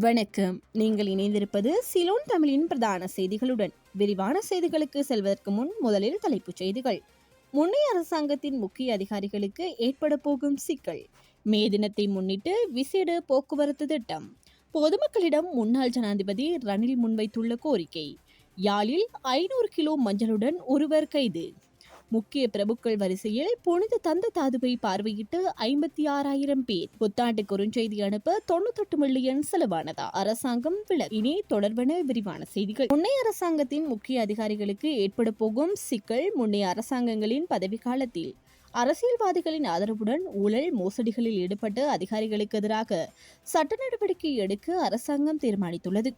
வணக்கம். நீங்கள் இணைந்திருப்பது சிலோன் தமிழின் பிரதான செய்திகளுடன். விரிவான செய்திகளுக்கு செல்வதற்கு முன் முதலில் தலைப்புச் செய்திகள். முன்னைய அரசாங்கத்தின் முக்கிய அதிகாரிகளுக்கு ஏற்பட போகும் சிக்கல். மே தினத்தை முன்னிட்டு விசேட போக்குவரத்து திட்டம். பொதுமக்களிடம் முன்னாள் ஜனாதிபதி ரணில் முன்வைத்துள்ள கோரிக்கை. யாழில் ஐநூறு கிலோ மஞ்சளுடன் ஒருவர் கைது. முக்கிய பிரபுக்கள் வரிசையில் புனித தந்த தாதுவை பார்வையிட்டு ஐம்பத்தி ஆறாயிரம் பேர். புத்தாண்டு குறுஞ்செய்தி அனுப்ப தொண்ணூத்தெட்டு மில்லியன் செலவானதா? அரசாங்கம் விளர் இனி தொடர்பான விரிவான செய்திகள். முன்னைய அரசாங்கத்தின் முக்கிய அதிகாரிகளுக்கு ஏற்பட போகும் சிக்கல் முன்னைய அரசாங்கங்களின் பதவி காலத்தில் அரசியல்வாதிகளின் ஆதரவுடன் ஊழல் மோசடிகளில் ஈடுபட்ட அதிகாரிகளுக்கு எதிராக சட்ட நடவடிக்கை எடுக்க அரசாங்கம் தீர்மானித்துள்ளது.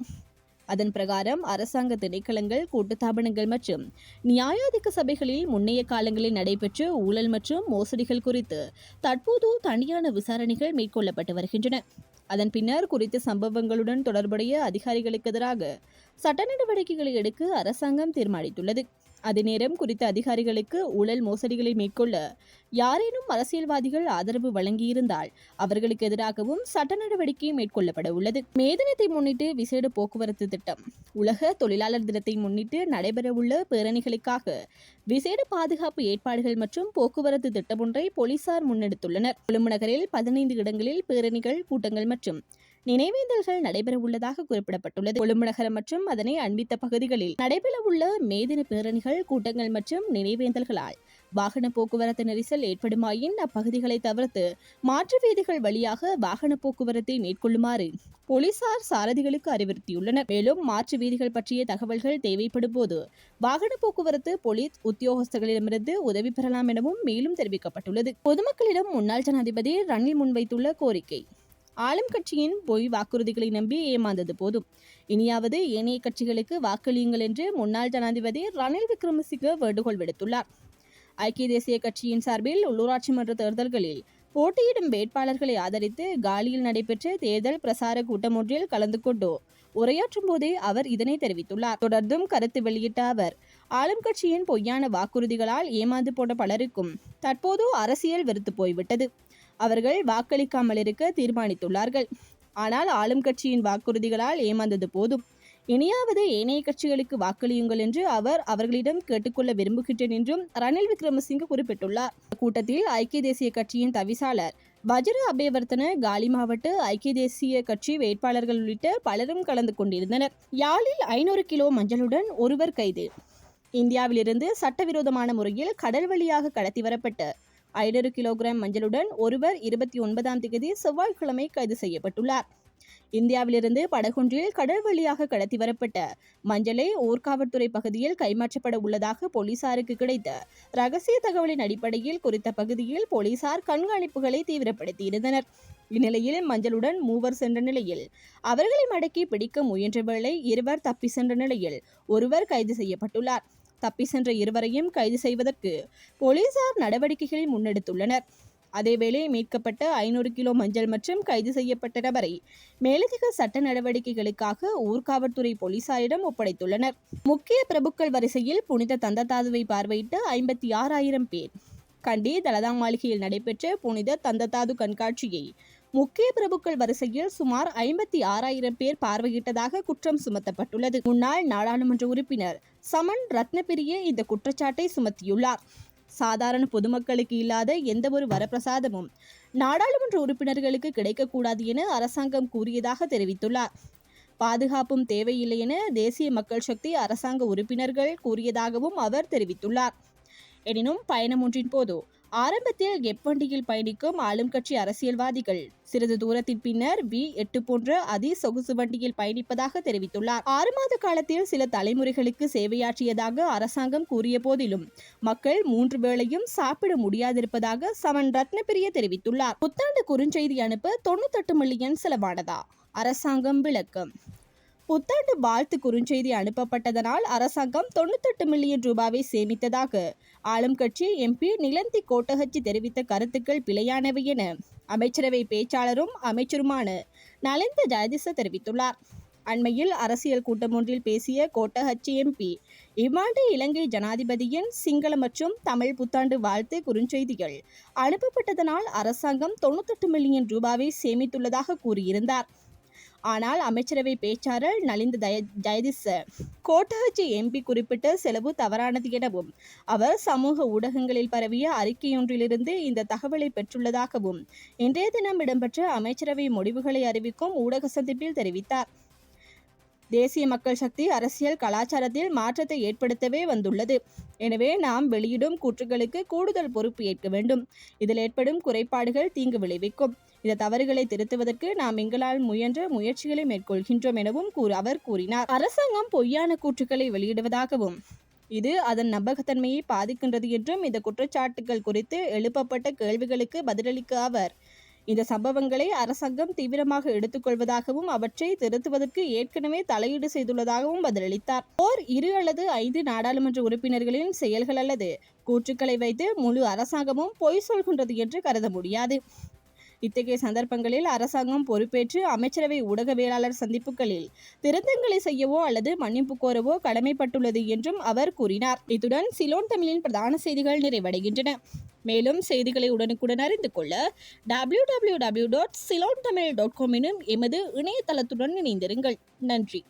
அதன் பிரகாரம் அரசாங்க திணைக்களங்கள் கூட்டுத்தாபனங்கள் மற்றும் நியாயாதிக்க சபைகளில் முன்னைய காலங்களில் நடைபெற்ற ஊழல் மற்றும் மோசடிகள் குறித்து தற்போது தனியான விசாரணைகள் மேற்கொள்ளப்பட்டு வருகின்றன. அதன் பின்னர் குறித்த சம்பவங்களுடன் தொடர்புடைய அதிகாரிகளுக்கு எதிராக சட்ட நடவடிக்கைகளை எடுக்க அரசாங்கம் தீர்மானித்துள்ளது. அதே நேரம் குறித்த அதிகாரிகளுக்கு ஊழல் மோசடிகளை மேற்கொள்ள யாரேனும் அரசியல்வாதிகள் ஆதரவு வழங்கியிருந்தால் அவர்களுக்கு எதிராகவும் சட்ட நடவடிக்கை மேற்கொள்ளப்பட உள்ளது. மே தினத்தை முன்னிட்டு விசேட போக்குவரத்து திட்டம். உலக தொழிலாளர் தினத்தை முன்னிட்டு நடைபெறவுள்ள பேரணிகளுக்காக விசேட பாதுகாப்பு ஏற்பாடுகள் மற்றும் போக்குவரத்து திட்டம் ஒன்றை போலீசார் முன்னெடுத்துள்ளனர். கொழும்பு நகரில் பதினைந்து இடங்களில் பேரணிகள் கூட்டங்கள் மற்றும் நினைவேந்தல்கள் நடைபெறவுள்ளதாக குறிப்பிடப்பட்டுள்ளது. கொழும்பு நகரம் மற்றும் அதனை அண்பித்த பகுதிகளில் நடைபெறவுள்ள மேதின பேரணிகள் கூட்டங்கள் மற்றும் நினைவேந்தல்களால் வாகன போக்குவரத்து நெரிசல் ஏற்படுமாயின் அப்பகுதிகளை தவிர்த்து மாற்று வீதிகள் வழியாக வாகன போக்குவரத்தை மேற்கொள்ளுமாறு போலீசார் சாரதிகளுக்கு அறிவுறுத்தியுள்ளனர். மேலும் மாற்று வீதிகள் பற்றிய தகவல்கள் தேவைப்படும் போது வாகன போக்குவரத்து போலீஸ் உத்தியோகஸ்தர்களிடமிருந்து உதவி பெறலாம் எனவும் மேலும் தெரிவிக்கப்பட்டுள்ளது. பொதுமக்களிடம் முன்னாள் ஜனாதிபதி ரணில் முன்வைத்துள்ள கோரிக்கை. ஆளும் கட்சியின் பொய் வாக்குறுதிகளை நம்பி ஏமாந்தது போதும். இனியாவது ஏனைய கட்சிகளுக்கு வாக்களியுங்கள் என்று முன்னாள் ஜனாதிபதி ரணில் விக்ரமசிங்க வேண்டுகோள் விடுத்துள்ளார். ஐக்கிய தேசிய கட்சியின் சார்பில் உள்ளூராட்சி மன்ற தேர்தல்களில் போட்டியிடும் வேட்பாளர்களை ஆதரித்து காலியில் நடைபெற்ற தேர்தல் பிரசார கூட்டம் ஒன்றில் கலந்து கொண்டு உரையாற்றும் போதே அவர் இதனை தெரிவித்துள்ளார். தொடர்ந்தும் கருத்து வெளியிட்ட அவர் ஆளும் கட்சியின் பொய்யான வாக்குறுதிகளால் ஏமாந்து போன பலருக்கும் தற்போது அரசியல் வெறுத்து போய்விட்டது. அவர்கள் வாக்களிக்காமல் இருக்க தீர்மானித்துள்ளார்கள். ஆனால் ஆளும் கட்சியின் வாக்குறுதிகளால் ஏமாந்தது போதும். இனியாவது ஏனைய கட்சிகளுக்கு வாக்களியுங்கள் என்று அவர் அவர்களிடம் கேட்டுக்கொள்ள விரும்புகின்றேன் என்றும் ரணில் விக்ரமசிங்க குறிப்பிட்டுள்ளார். கூட்டத்தில் ஐக்கிய தேசிய கட்சியின் தவிசாளர் வஜ்ர அபேவர்த்தன காலி மாவட்ட ஐக்கிய தேசிய கட்சி வேட்பாளர்கள் உள்ளிட்ட பலரும் கலந்து கொண்டிருந்தனர். யாழில் ஐநூறு கிலோ மஞ்சளுடன் ஒருவர் கைது. இந்தியாவிலிருந்து சட்டவிரோதமான முறையில் கடல் வழியாக கடத்தி வரப்பட்ட ஐநூறு கிலோகிராம் மஞ்சளுடன் ஒருவர் இருபத்தி ஒன்பதாம் தேதி செவ்வாய்க்கிழமை கைது செய்யப்பட்டுள்ளார். இந்தியாவிலிருந்து படகொன்றில் கடல் வழியாக கடத்தி வரப்பட்ட மஞ்சளை ஊர்காவல்துறை பகுதியில் கைமாற்றப்பட உள்ளதாக போலீசாருக்கு கிடைத்த ரகசிய தகவலின் அடிப்படையில் குறித்த பகுதியில் போலீசார் கண்காணிப்புகளை தீவிரப்படுத்தியிருந்தனர் இந்நிலையில் மஞ்சளுடன் மூவர் சென்ற நிலையில் அவர்களை மடக்கி பிடிக்க முயன்ற வேளை இருவர் தப்பி சென்ற நிலையில் ஒருவர் கைது செய்யப்பட்டுள்ளார். தப்பி சென்ற இருவரையும் கைது செய்வதற்கு போலீசார் நடவடிக்கைகளை முன்னெடுத்துள்ளனர். அதேவேளை மீட்கப்பட்ட ஐநூறு கிலோ மஞ்சள் மற்றும் கைது செய்யப்பட்ட நபரை மேலதிக சட்ட நடவடிக்கைகளுக்காக ஊர்காவல்துறை போலீசாரிடம் ஒப்படைத்துள்ளனர். முக்கிய பிரபுக்கள் வரிசையில் புனித தந்ததாதுவை பார்வையிட்டு ஐம்பத்தி ஆறாயிரம் பேர். கண்டி தலதா மாளிகையில் நடைபெற்ற புனித தந்ததாது கண்காட்சியை முக்கிய பிரபுக்கள் வரிசையில் சுமார் ஐம்பத்தி ஆறாயிரம் பேர் பார்வையிட்டதாக குற்றம் சுமத்தப்பட்டுள்ளது. முன்னாள் நாடாளுமன்ற உறுப்பினர் சமன் ரத்னபிரிய இந்த குற்றச்சாட்டை சுமத்தியுள்ளார். சாதாரண பொதுமக்களுக்கு இல்லாத எந்த ஒரு வரப்பிரசாதமும் நாடாளுமன்ற உறுப்பினர்களுக்கு கிடைக்கக்கூடாது என அரசாங்கம் கூறியதாக தெரிவித்துள்ளார். பாதுகாப்பும் தேவையில்லை என தேசிய மக்கள் சக்தி அரசாங்க உறுப்பினர்கள் கூறியதாகவும் அவர் தெரிவித்துள்ளார். எனினும் பயணம் ஒன்றின் போது ஆரம்பத்தில் எப்பண்டியில் பயணிக்கும் ஆளும் கட்சி அரசியல்வாதிகள். சிறிது தூரத்தின் பின்னர் வி எட்டு போன்ற அதி சொகுசு வண்டியில் பயணிப்பதாக தெரிவித்துள்ளார். ஆறு மாத காலத்தில் சில தலைமுறைகளுக்கு சேவையாற்றியதாக அரசாங்கம் கூறிய போதிலும் மக்கள் மூன்று வேளையும் சாப்பிட முடியாதிருப்பதாக சமன் ரத்னபிரிய தெரிவித்துள்ளார். புத்தாண்டு குறுஞ்செய்தி அனுப்ப தொண்ணூத்தெட்டு மில்லியன் செலவானதா? அரசாங்கம் விளக்கம். புத்தாண்டு வாழ்த்து குறுஞ்செய்தி அனுப்பப்பட்டதனால் அரசாங்கம் தொண்ணூத்தெட்டு மில்லியன் ரூபாவை சேமித்ததாக. ஆளும் கட்சி எம்பி நிலந்தி கோட்டகச்சி தெரிவித்த கருத்துக்கள் பிழையானவை என அமைச்சரவை பேச்சாளரும் அமைச்சருமான நலிந்த ஜெயதிச தெரிவித்துள்ளார். அண்மையில் அரசியல் கூட்டம் ஒன்றில் பேசிய கோட்டஹச்சி எம்பி இவ்வாண்டு இலங்கை ஜனாதிபதியின் சிங்கள மற்றும் தமிழ் புத்தாண்டு வாழ்த்து குறுஞ்செய்திகள் அனுப்பப்பட்டதனால் அரசாங்கம் தொண்ணூத்தெட்டு மில்லியன் ரூபாவை சேமித்துள்ளதாக கூறியிருந்தார். ஆனால் அமைச்சரவை பேச்சாளர் நலிந்த தய ஜெயதிச கோட்டஹச்சி எம்பி குறிப்பிட்ட செலவு தவறானது எனவும் அவர் சமூக ஊடகங்களில் பரவிய அறிக்கையொன்றிலிருந்து இந்த தகவலை பெற்றுள்ளதாகவும் இன்றைய தினம் இடம்பெற்ற அமைச்சரவை முடிவுகளை அறிவிக்கும் ஊடக சந்திப்பில் தெரிவித்தார். தேசிய மக்கள் சக்தி அரசியல் கலாச்சாரத்தில் மாற்றத்தை ஏற்படுத்தவே வந்துள்ளது. எனவே நாம் வெளியிடும் கூற்றுகளுக்கு கூடுதல் பொறுப்பு ஏற்க வேண்டும். இதில் ஏற்படும் குறைபாடுகள் தீங்கு விளைவிக்கும். இந்த தவறுகளை திருத்துவதற்கு நாம் எங்களால் முயன்ற முயற்சிகளை மேற்கொள்கின்றோம் எனவும் கூற அவர் கூறினார். அரசாங்கம் பொய்யான கூற்றுக்களை வெளியிடுவதாகவும் இது அதன் நம்பகத்தன்மையை பாதிக்கின்றது என்றும் இந்த குற்றச்சாட்டுகள் குறித்து எழுப்பப்பட்ட கேள்விகளுக்கு பதிலளிக்க அவர் இந்த சம்பவங்களை அரசாங்கம் தீவிரமாக எடுத்துக்கொள்வதாகவும் அவற்றை திருத்துவதற்கு ஏற்கனவே தலையீடு செய்துள்ளதாகவும் பதிலளித்தார். ஓர் இரு அல்லது ஐந்து நாடாளுமன்ற உறுப்பினர்களின் செயல்கள் அல்லது கூற்றுக்களை வைத்து முழு அரசாங்கமும் பொய் சொல்கின்றது என்று கருத முடியாது. இத்தகைய சந்தர்ப்பங்களில் அரசாங்கம் பொறுப்பேற்று அமைச்சரவை ஊடகவியலாளர் சந்திப்புகளில் திருத்தங்களை செய்யவோ அல்லது மன்னிப்பு கோரவோ கடமைப்பட்டுள்ளது என்றும் அவர் கூறினார். இத்துடன் சிலோன் தமிழின் பிரதான செய்திகள் நிறைவடைகின்றன. மேலும் செய்திகளை உடனுக்குடன் அறிந்து கொள்ள W W W dot Ceylon Tamil dot com எனும் எமது இணையதளத்துடன் இணைந்திருங்கள். நன்றி.